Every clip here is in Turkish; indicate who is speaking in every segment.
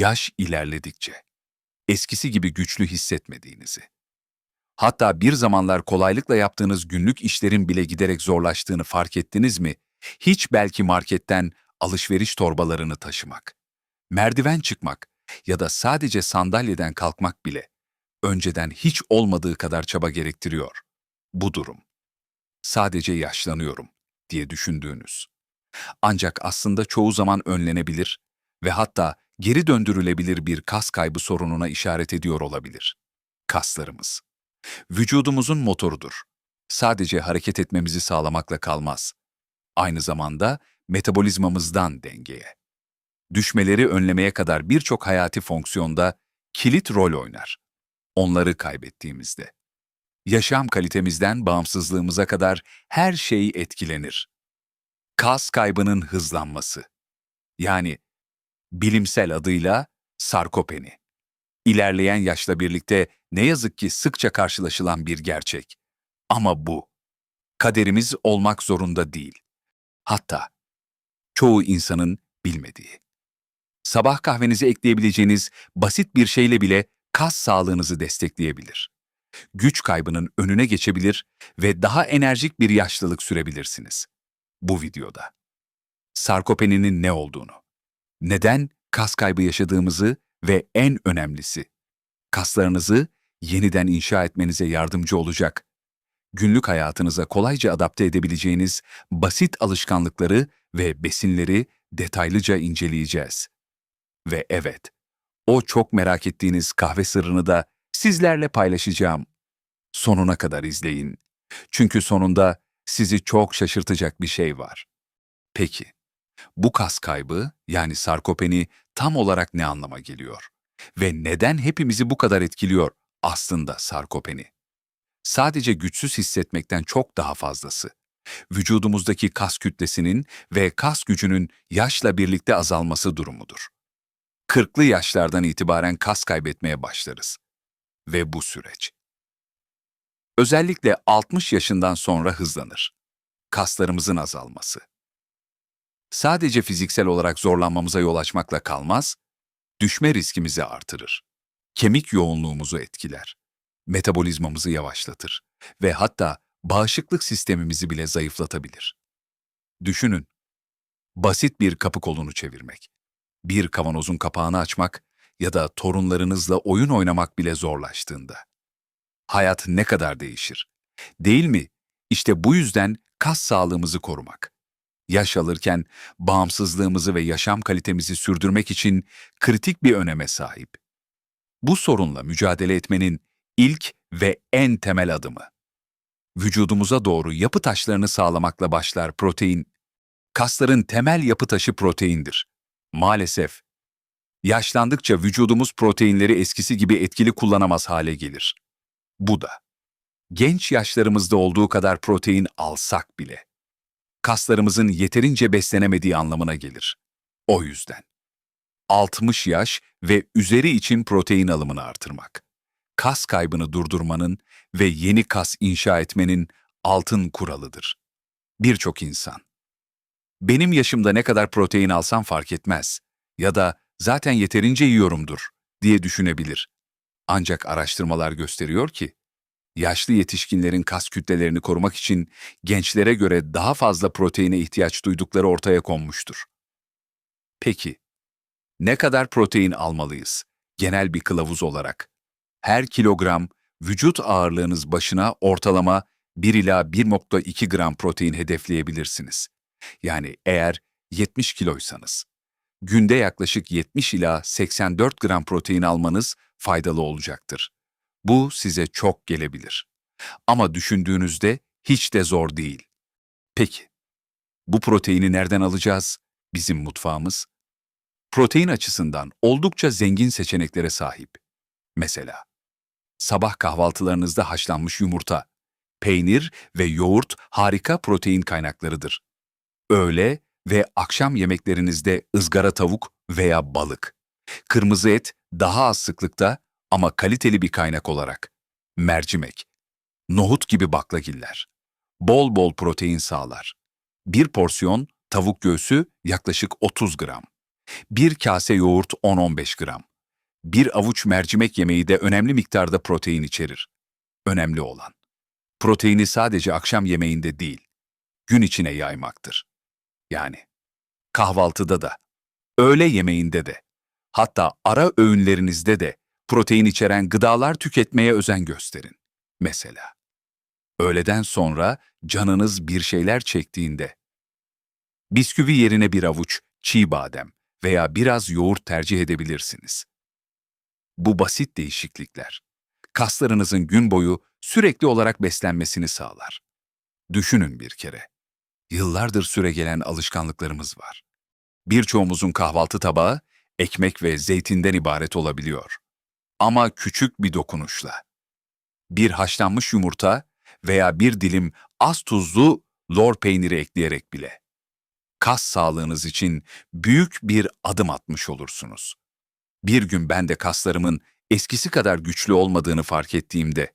Speaker 1: yaş ilerledikçe eskisi gibi güçlü hissetmediğinizi, hatta bir zamanlar kolaylıkla yaptığınız günlük işlerin bile giderek zorlaştığını fark ettiniz mi? Hiç belki marketten alışveriş torbalarını taşımak, merdiven çıkmak ya da sadece sandalyeden kalkmak bile önceden hiç olmadığı kadar çaba gerektiriyor. Bu durum. Sadece yaşlanıyorum diye düşündüğünüz. Ancak aslında çoğu zaman önlenebilir ve hatta geri döndürülebilir bir kas kaybı sorununa işaret ediyor olabilir. Kaslarımız. Vücudumuzun motorudur. Sadece hareket etmemizi sağlamakla kalmaz. Aynı zamanda metabolizmamızdan dengeye. Düşmeleri önlemeye kadar birçok hayati fonksiyonda kilit rol oynar. Onları kaybettiğimizde. Yaşam kalitemizden bağımsızlığımıza kadar her şey etkilenir. Kas kaybının hızlanması. Yani bilimsel adıyla sarkopeni. İlerleyen yaşla birlikte ne yazık ki sıkça karşılaşılan bir gerçek. Ama bu, kaderimiz olmak zorunda değil. Hatta çoğu insanın bilmediği. Sabah kahvenize ekleyebileceğiniz basit bir şeyle bile kas sağlığınızı destekleyebilir. Güç kaybının önüne geçebilir ve daha enerjik bir yaşlılık sürebilirsiniz. Bu videoda. Sarkopeninin ne olduğunu, neden kas kaybı yaşadığımızı ve en önemlisi, kaslarınızı yeniden inşa etmenize yardımcı olacak, günlük hayatınıza kolayca adapte edebileceğiniz basit alışkanlıkları ve besinleri detaylıca inceleyeceğiz. Ve evet, o çok merak ettiğiniz kahve sırrını da sizlerle paylaşacağım. Sonuna kadar izleyin. Çünkü sonunda sizi çok şaşırtacak bir şey var. Peki, bu kas kaybı yani sarkopeni tam olarak ne anlama geliyor? Ve neden hepimizi bu kadar etkiliyor aslında sarkopeni? Sadece güçsüz hissetmekten çok daha fazlası. Vücudumuzdaki kas kütlesinin ve kas gücünün yaşla birlikte azalması durumudur. Kırklı yaşlardan itibaren kas kaybetmeye başlarız. Ve bu süreç. Özellikle 60 yaşından sonra hızlanır. Kaslarımızın azalması. Sadece fiziksel olarak zorlanmamıza yol açmakla kalmaz, düşme riskimizi artırır. Kemik yoğunluğumuzu etkiler. Metabolizmamızı yavaşlatır ve hatta bağışıklık sistemimizi bile zayıflatabilir. Düşünün, basit bir kapı kolunu çevirmek bir kavanozun kapağını açmak ya da torunlarınızla oyun oynamak bile zorlaştığında. Hayat ne kadar değişir? Değil mi? İşte bu yüzden kas sağlığımızı korumak. Yaş alırken bağımsızlığımızı ve yaşam kalitemizi sürdürmek için kritik bir öneme sahip. Bu sorunla mücadele etmenin ilk ve en temel adımı. Vücudumuza doğru yapı taşlarını sağlamakla başlar protein. Kasların temel yapı taşı proteindir. Maalesef. Yaşlandıkça vücudumuz proteinleri eskisi gibi etkili kullanamaz hale gelir. Bu da. Genç yaşlarımızda olduğu kadar protein alsak bile. Kaslarımızın yeterince beslenemediği anlamına gelir. O yüzden. 60 yaş ve üzeri için protein alımını artırmak. Kas kaybını durdurmanın ve yeni kas inşa etmenin altın kuralıdır. Birçok insan benim yaşımda ne kadar protein alsam fark etmez ya da zaten yeterince yiyorumdur diye düşünebilir. Ancak araştırmalar gösteriyor ki, yaşlı yetişkinlerin kas kütlelerini korumak için gençlere göre daha fazla proteine ihtiyaç duydukları ortaya konmuştur. Peki, ne kadar protein almalıyız? Genel bir kılavuz olarak. Her kilogram vücut ağırlığınız başına ortalama 1 ila 1.2 gram protein hedefleyebilirsiniz. Yani eğer 70 kiloysanız, günde yaklaşık 70 ila 84 gram protein almanız faydalı olacaktır. Bu size çok gelebilir. Ama düşündüğünüzde hiç de zor değil. Peki, bu proteini nereden alacağız? Bizim mutfağımız. Protein açısından oldukça zengin seçeneklere sahip. Mesela, sabah kahvaltılarınızda haşlanmış yumurta, peynir ve yoğurt harika protein kaynaklarıdır öğle ve akşam yemeklerinizde ızgara tavuk veya balık. Kırmızı et daha az sıklıkta ama kaliteli bir kaynak olarak. Mercimek, nohut gibi baklagiller. Bol bol protein sağlar. Bir porsiyon tavuk göğsü yaklaşık 30 gram. Bir kase yoğurt 10-15 gram. Bir avuç mercimek yemeği de önemli miktarda protein içerir. Önemli olan. Proteini sadece akşam yemeğinde değil, gün içine yaymaktır. Yani kahvaltıda da, öğle yemeğinde de, hatta ara öğünlerinizde de protein içeren gıdalar tüketmeye özen gösterin. Mesela, öğleden sonra canınız bir şeyler çektiğinde, bisküvi yerine bir avuç çiğ badem veya biraz yoğurt tercih edebilirsiniz. Bu basit değişiklikler, kaslarınızın gün boyu sürekli olarak beslenmesini sağlar. Düşünün bir kere. Yıllardır süregelen alışkanlıklarımız var. Birçoğumuzun kahvaltı tabağı ekmek ve zeytinden ibaret olabiliyor. Ama küçük bir dokunuşla. Bir haşlanmış yumurta veya bir dilim az tuzlu lor peyniri ekleyerek bile. Kas sağlığınız için büyük bir adım atmış olursunuz. Bir gün ben de kaslarımın eskisi kadar güçlü olmadığını fark ettiğimde,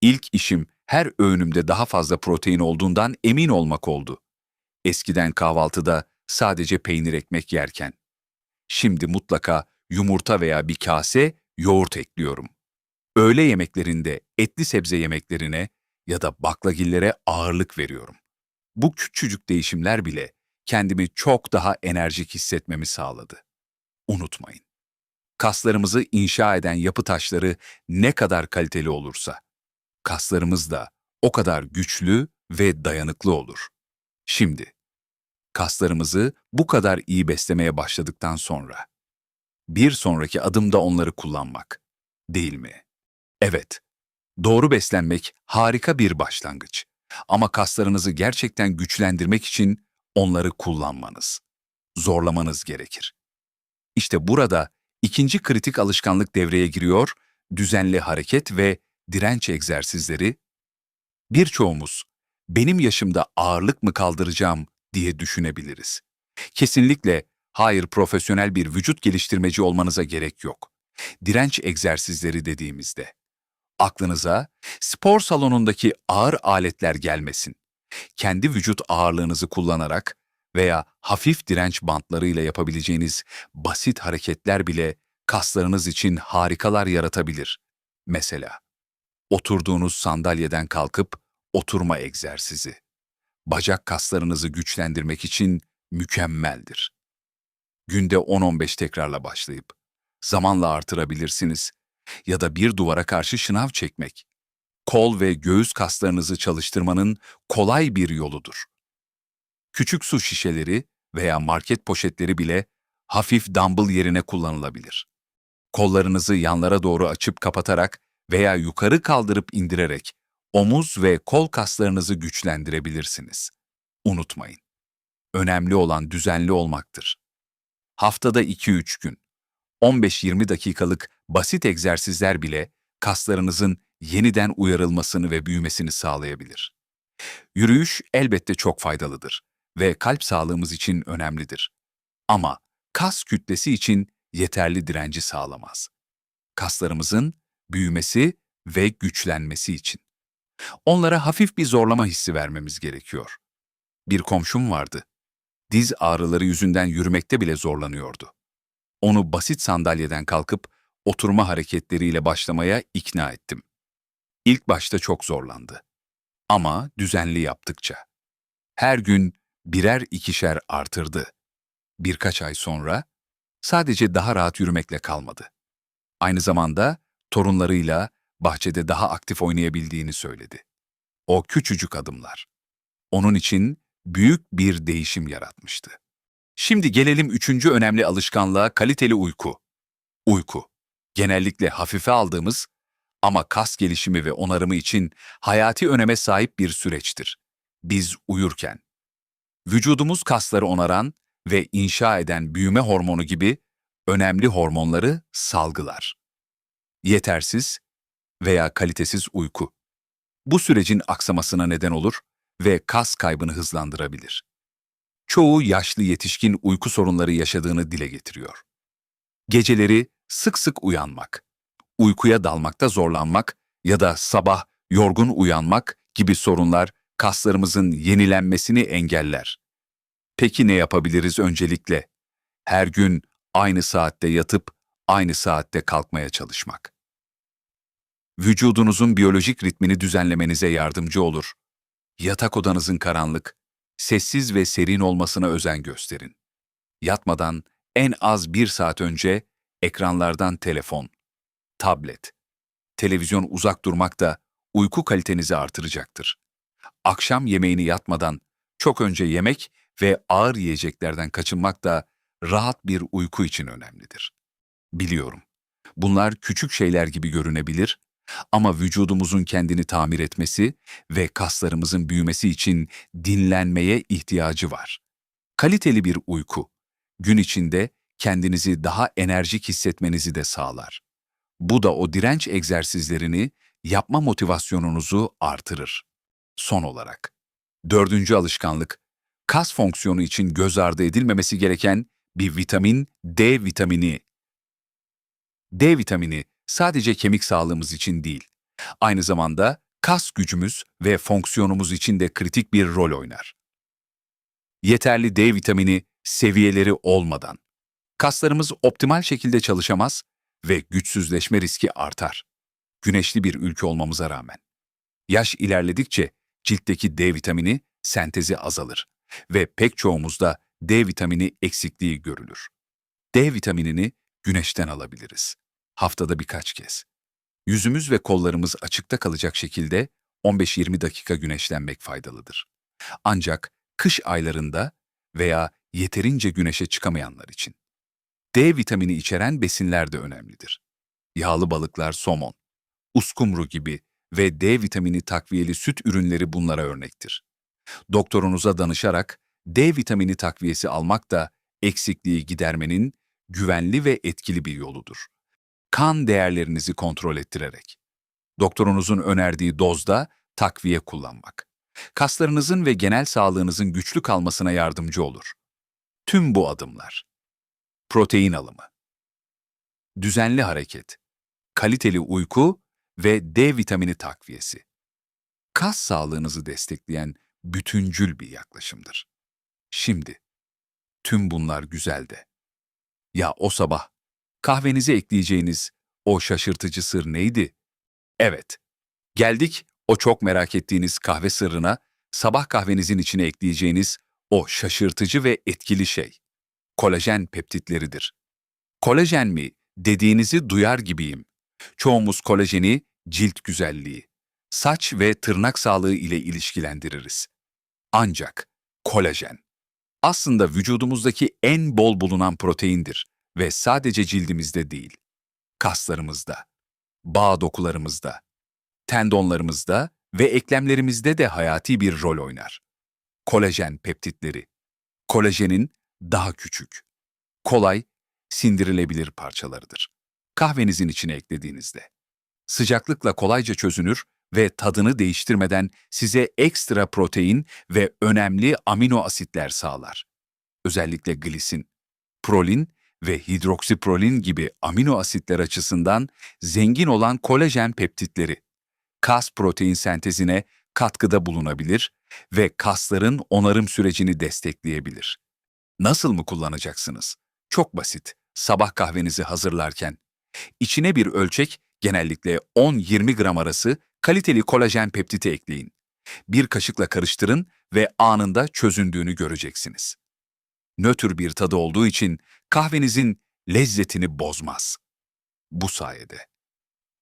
Speaker 1: ilk işim her öğünümde daha fazla protein olduğundan emin olmak oldu. Eskiden kahvaltıda sadece peynir ekmek yerken, şimdi mutlaka yumurta veya bir kase yoğurt ekliyorum. Öğle yemeklerinde etli sebze yemeklerine ya da baklagillere ağırlık veriyorum. Bu küçücük değişimler bile kendimi çok daha enerjik hissetmemi sağladı. Unutmayın. Kaslarımızı inşa eden yapı taşları ne kadar kaliteli olursa, kaslarımız da o kadar güçlü ve dayanıklı olur. Şimdi, kaslarımızı bu kadar iyi beslemeye başladıktan sonra, bir sonraki adımda onları kullanmak, değil mi? Evet, doğru beslenmek harika bir başlangıç. Ama kaslarınızı gerçekten güçlendirmek için onları kullanmanız, zorlamanız gerekir. İşte burada ikinci kritik alışkanlık devreye giriyor, düzenli hareket ve direnç egzersizleri. Birçoğumuz, benim yaşımda ağırlık mı kaldıracağım diye düşünebiliriz. Kesinlikle hayır profesyonel bir vücut geliştirmeci olmanıza gerek yok. Direnç egzersizleri dediğimizde, aklınıza spor salonundaki ağır aletler gelmesin kendi vücut ağırlığınızı kullanarak veya hafif direnç bantlarıyla yapabileceğiniz basit hareketler bile kaslarınız için harikalar yaratabilir. Mesela, oturduğunuz sandalyeden kalkıp oturma egzersizi. Bacak kaslarınızı güçlendirmek için mükemmeldir. Günde 10-15 tekrarla başlayıp zamanla artırabilirsiniz ya da bir duvara karşı şınav çekmek kol ve göğüs kaslarınızı çalıştırmanın kolay bir yoludur. Küçük su şişeleri veya market poşetleri bile hafif dumbbell yerine kullanılabilir. Kollarınızı yanlara doğru açıp kapatarak veya yukarı kaldırıp indirerek omuz ve kol kaslarınızı güçlendirebilirsiniz. Unutmayın. Önemli olan düzenli olmaktır. Haftada 2-3 gün, 15-20 dakikalık basit egzersizler bile kaslarınızın yeniden uyarılmasını ve büyümesini sağlayabilir. Yürüyüş elbette çok faydalıdır ve kalp sağlığımız için önemlidir. Ama kas kütlesi için yeterli direnci sağlamaz. Kaslarımızın büyümesi ve güçlenmesi için. Onlara hafif bir zorlama hissi vermemiz gerekiyor. Bir komşum vardı. Diz ağrıları yüzünden yürümekte bile zorlanıyordu. Onu basit sandalyeden kalkıp oturma hareketleriyle başlamaya ikna ettim. İlk başta çok zorlandı. Ama düzenli yaptıkça. Her gün birer ikişer artırdı. Birkaç ay sonra sadece daha rahat yürümekle kalmadı. Aynı zamanda torunlarıyla bahçede daha aktif oynayabildiğini söyledi. O küçücük adımlar. Onun için büyük bir değişim yaratmıştı. Şimdi gelelim üçüncü önemli alışkanlığa kaliteli uyku. Uyku. Genellikle hafife aldığımız ama kas gelişimi ve onarımı için hayati öneme sahip bir süreçtir. Biz uyurken. Vücudumuz kasları onaran ve inşa eden büyüme hormonu gibi önemli hormonları salgılar. Yetersiz veya kalitesiz uyku. Bu sürecin aksamasına neden olur ve kas kaybını hızlandırabilir. Çoğu yaşlı yetişkin uyku sorunları yaşadığını dile getiriyor. Geceleri sık sık uyanmak, uykuya dalmakta zorlanmak ya da sabah yorgun uyanmak gibi sorunlar kaslarımızın yenilenmesini engeller. Peki ne yapabiliriz öncelikle? Her gün aynı saatte yatıp aynı saatte kalkmaya çalışmak. Vücudunuzun biyolojik ritmini düzenlemenize yardımcı olur. Yatak odanızın karanlık, sessiz ve serin olmasına özen gösterin. Yatmadan en az bir saat önce ekranlardan telefon, tablet, televizyon uzak durmak da uyku kalitenizi artıracaktır. Akşam yemeğini yatmadan çok önce yemek ve ağır yiyeceklerden kaçınmak da rahat bir uyku için önemlidir. Biliyorum. Bunlar küçük şeyler gibi görünebilir ama vücudumuzun kendini tamir etmesi ve kaslarımızın büyümesi için dinlenmeye ihtiyacı var. Kaliteli bir uyku, gün içinde kendinizi daha enerjik hissetmenizi de sağlar. Bu da o direnç egzersizlerini yapma motivasyonunuzu artırır. Son olarak, dördüncü alışkanlık, kas fonksiyonu için göz ardı edilmemesi gereken bir vitamin D vitamini. D vitamini sadece kemik sağlığımız için değil, aynı zamanda kas gücümüz ve fonksiyonumuz için de kritik bir rol oynar. Yeterli D vitamini seviyeleri olmadan kaslarımız optimal şekilde çalışamaz ve güçsüzleşme riski artar. Güneşli bir ülke olmamıza rağmen. Yaş ilerledikçe ciltteki D vitamini sentezi azalır ve pek çoğumuzda D vitamini eksikliği görülür. D vitaminini güneşten alabiliriz. Haftada birkaç kez. Yüzümüz ve kollarımız açıkta kalacak şekilde 15-20 dakika güneşlenmek faydalıdır. Ancak kış aylarında veya yeterince güneşe çıkamayanlar için. D vitamini içeren besinler de önemlidir. Yağlı balıklar somon, uskumru gibi ve D vitamini takviyeli süt ürünleri bunlara örnektir. Doktorunuza danışarak D vitamini takviyesi almak da eksikliği gidermenin güvenli ve etkili bir yoludur. Kan değerlerinizi kontrol ettirerek. Doktorunuzun önerdiği dozda takviye kullanmak. Kaslarınızın ve genel sağlığınızın güçlü kalmasına yardımcı olur. Tüm bu adımlar. Protein alımı. Düzenli hareket. Kaliteli uyku ve D vitamini takviyesi. Kas sağlığınızı destekleyen bütüncül bir yaklaşımdır. Şimdi, tüm bunlar güzel de. Ya o sabah, kahvenize ekleyeceğiniz o şaşırtıcı sır neydi? Evet, geldik o çok merak ettiğiniz kahve sırrına, sabah kahvenizin içine ekleyeceğiniz o şaşırtıcı ve etkili şey. Kolajen peptitleridir. Kolajen mi dediğinizi duyar gibiyim. Çoğumuz kolajeni cilt güzelliği, saç ve tırnak sağlığı ile ilişkilendiririz. Ancak kolajen aslında vücudumuzdaki en bol bulunan proteindir ve sadece cildimizde değil, kaslarımızda, bağ dokularımızda, tendonlarımızda ve eklemlerimizde de hayati bir rol oynar. Kolajen peptitleri. Kolajenin daha küçük, kolay, sindirilebilir parçalarıdır. Kahvenizin içine eklediğinizde. Sıcaklıkla kolayca çözünür ve tadını değiştirmeden size ekstra protein ve önemli amino asitler sağlar. Özellikle glisin, prolin ve hidroksiprolin gibi amino asitler açısından zengin olan kolajen peptitleri, kas protein sentezine katkıda bulunabilir ve kasların onarım sürecini destekleyebilir. Nasıl mı kullanacaksınız? Çok basit. Sabah kahvenizi hazırlarken içine bir ölçek genellikle 10-20 gram arası kaliteli kolajen peptiti ekleyin. Bir kaşıkla karıştırın ve anında çözündüğünü göreceksiniz. Nötr bir tadı olduğu için kahvenizin lezzetini bozmaz. Bu sayede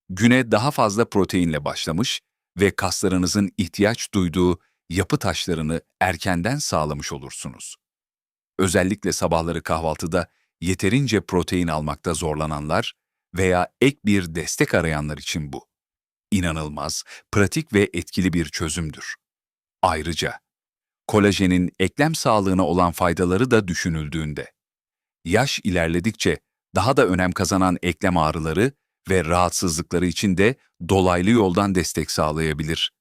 Speaker 1: güne daha fazla proteinle başlamış ve kaslarınızın ihtiyaç duyduğu yapı taşlarını erkenden sağlamış olursunuz. Özellikle sabahları kahvaltıda yeterince protein almakta zorlananlar veya ek bir destek arayanlar için bu. İnanılmaz, pratik ve etkili bir çözümdür. Ayrıca, kolajenin eklem sağlığına olan faydaları da düşünüldüğünde, yaş ilerledikçe daha da önem kazanan eklem ağrıları ve rahatsızlıkları için de dolaylı yoldan destek sağlayabilir.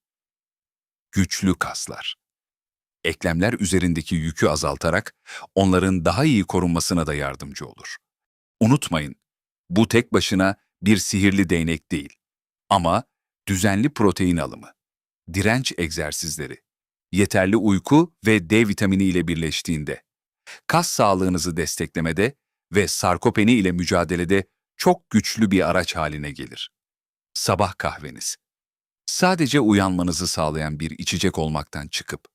Speaker 1: Güçlü kaslar eklemler üzerindeki yükü azaltarak onların daha iyi korunmasına da yardımcı olur. Unutmayın, bu tek başına bir sihirli değnek değil. Ama düzenli protein alımı, direnç egzersizleri, yeterli uyku ve D vitamini ile birleştiğinde kas sağlığınızı desteklemede ve sarkopeni ile mücadelede çok güçlü bir araç haline gelir. Sabah kahveniz. Sadece uyanmanızı sağlayan bir içecek olmaktan çıkıp,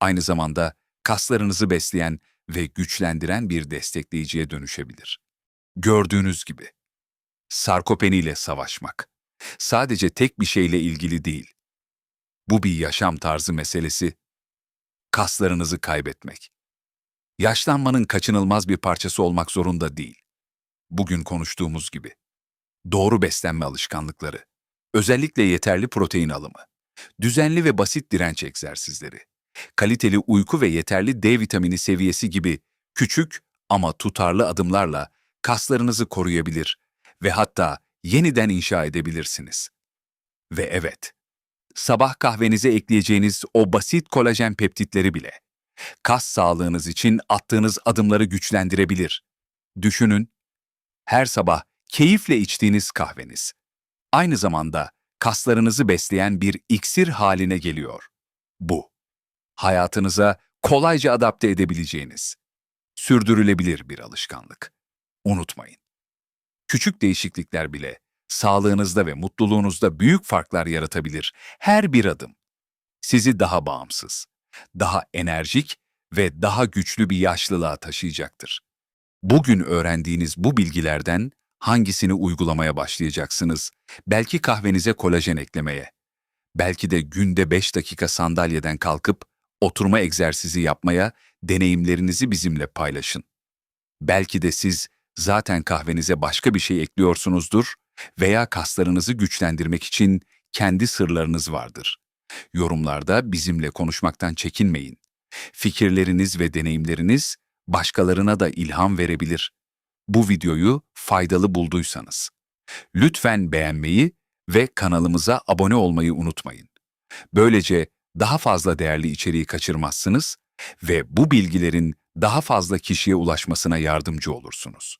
Speaker 1: aynı zamanda kaslarınızı besleyen ve güçlendiren bir destekleyiciye dönüşebilir. Gördüğünüz gibi, sarkopeni ile savaşmak sadece tek bir şeyle ilgili değil. Bu bir yaşam tarzı meselesi. Kaslarınızı kaybetmek. Yaşlanmanın kaçınılmaz bir parçası olmak zorunda değil. Bugün konuştuğumuz gibi. Doğru beslenme alışkanlıkları, özellikle yeterli protein alımı, düzenli ve basit direnç egzersizleri, kaliteli uyku ve yeterli D vitamini seviyesi gibi küçük ama tutarlı adımlarla kaslarınızı koruyabilir ve hatta yeniden inşa edebilirsiniz. Ve evet, sabah kahvenize ekleyeceğiniz o basit kolajen peptitleri bile kas sağlığınız için attığınız adımları güçlendirebilir. Düşünün, her sabah keyifle içtiğiniz kahveniz aynı zamanda kaslarınızı besleyen bir iksir haline geliyor. Bu, hayatınıza kolayca adapte edebileceğiniz, sürdürülebilir bir alışkanlık. Unutmayın. Küçük değişiklikler bile sağlığınızda ve mutluluğunuzda büyük farklar yaratabilir. Her bir adım sizi daha bağımsız, daha enerjik ve daha güçlü bir yaşlılığa taşıyacaktır. Bugün öğrendiğiniz bu bilgilerden hangisini uygulamaya başlayacaksınız? Belki kahvenize kolajen eklemeye, belki de günde 5 dakika sandalyeden kalkıp oturma egzersizi yapmaya deneyimlerinizi bizimle paylaşın. Belki de siz zaten kahvenize başka bir şey ekliyorsunuzdur veya kaslarınızı güçlendirmek için kendi sırlarınız vardır. Yorumlarda bizimle konuşmaktan çekinmeyin. Fikirleriniz ve deneyimleriniz başkalarına da ilham verebilir. Bu videoyu faydalı bulduysanız lütfen beğenmeyi ve kanalımıza abone olmayı unutmayın. Böylece daha fazla değerli içeriği kaçırmazsınız ve bu bilgilerin daha fazla kişiye ulaşmasına yardımcı olursunuz.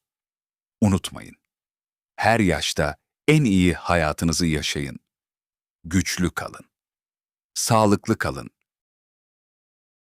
Speaker 1: Unutmayın. Her yaşta en iyi hayatınızı yaşayın. Güçlü kalın. Sağlıklı kalın